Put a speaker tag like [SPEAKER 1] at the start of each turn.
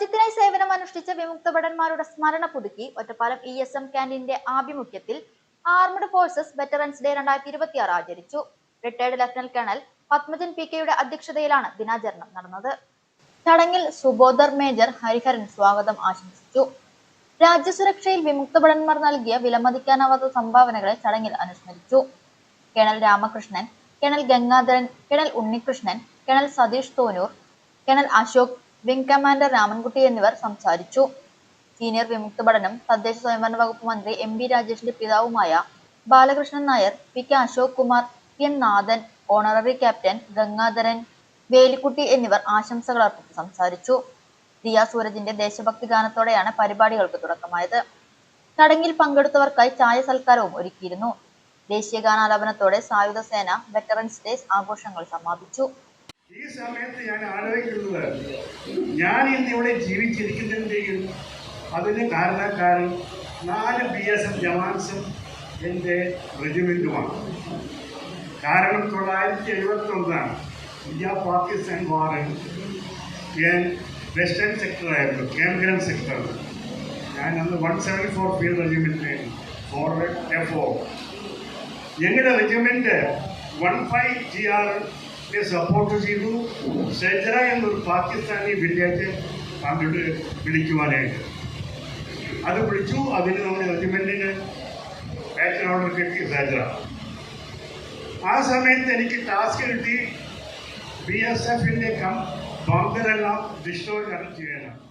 [SPEAKER 1] രാജ്യത്തിനായി സേവനം അനുഷ്ഠിച്ച വിമുക്ത ഭടന്മാരുടെ സ്മരണ പുതുക്കി ഒറ്റപ്പാലം ഇ എസ് എം ക്യാന്റീന്റെ ആഭിമുഖ്യത്തിൽ ആർമഡ് ഫോഴ്സസ് വെറ്ററൻസ് ഡേ രണ്ടായിരത്തി ഇരുപത്തിയാറ് ആചരിച്ചു. Retired lieutenant colonel Padmajan P കെയുടെ അധ്യക്ഷതയിലാണ് ദിനാചരണം നടന്നത്. ചടങ്ങിൽ സുബോധർ മേജർ ഹരിഹരൻ സ്വാഗതം ആശംസിച്ചു. രാജ്യസുരക്ഷയിൽ വിമുക്ത ഭടന്മാർ നൽകിയ വിലമതിക്കാനാവാത്ത സംഭാവനകളെ ചടങ്ങിൽ അനുസ്മരിച്ചു. Colonel Ramakrishnan colonel Gangadharan colonel Unnikrishnan colonel Satheesh Thonoor colonel Ashok wing commander Ramankutty എന്നിവർ സംസാരിച്ചു. സീനിയർ വിമുക്ത പഠനം തദ്ദേശ സ്വയംഭരണ വകുപ്പ് മന്ത്രി എം ബി രാജേഷിന്റെ പിതാവുമായ Balakrishnan Nair P K Ashok Kumar N Nathan honorary captain Gangadharan Velikkutty എന്നിവർ ആശംസകൾ അർപ്പിച്ച് സംസാരിച്ചു. ദിയ സൂരജിന്റെ ദേശഭക്തി ഗാനത്തോടെയാണ് പരിപാടികൾക്ക് തുടക്കമായത്. ചടങ്ങിൽ പങ്കെടുത്തവർക്കായി ചായ സൽക്കാരവും ഒരുക്കിയിരുന്നു. ദേശീയ ഗാനാലാപനത്തോടെ സായുധ സേന വെറ്ററൻസ് ഡേസ് ആഘോഷങ്ങൾ സമാപിച്ചു.
[SPEAKER 2] ഈ സമയത്ത് ഞാൻ ആലോചിക്കുന്നത് ഞാൻ ഇന്ന് ഇവിടെ ജീവിച്ചിരിക്കുന്നതിന്റെയും അതിന് കാരണക്കാരൻ നാല് ബി എസ് എഫ് ജവാൻസും എന്റെ റെജിമെന്റുമാണ്. കാരണം തൊള്ളായിരത്തി എഴുപത്തി ഒന്നാണ് ഇന്ത്യ പാകിസ്ഥാൻ വാറിൽ ഞാൻ വെസ്റ്റേൺ സെക്ടറായിരുന്നു കേന്ദ്രം സെക്ടർ. ഞാൻ അന്ന് വൺ സെവൻ ഫോർ ഫീൽഡ് റെജിമെന്റിലായിരുന്നു ഫോർവേഡ് എഫ് ഒ ഞങ്ങളുടെ റെജിമെന്റ്? വൺ ഫൈവ് ജി ആറിനെ സപ്പോർട്ട് ചെയ്തു. സെജറ എന്നൊരു പാകിസ്ഥാനി വില്ലേജ് അങ്ങോട്ട് വിളിക്കുവാനായിട്ട്. അത് വിളിച്ചു. അതിന് നമ്മുടെ റെജിമെന്റിന് ബാറ്റൻ ഓർഡർ കിട്ടി സെജറ ആ സമയത്ത് എനിക്ക് ടാസ്ക് കിട്ടി. ബി എസ് എഫിന്റെ ബോംബെല്ലാം ഡിസ്ട്രോയ് ചെയ്യാനാണ്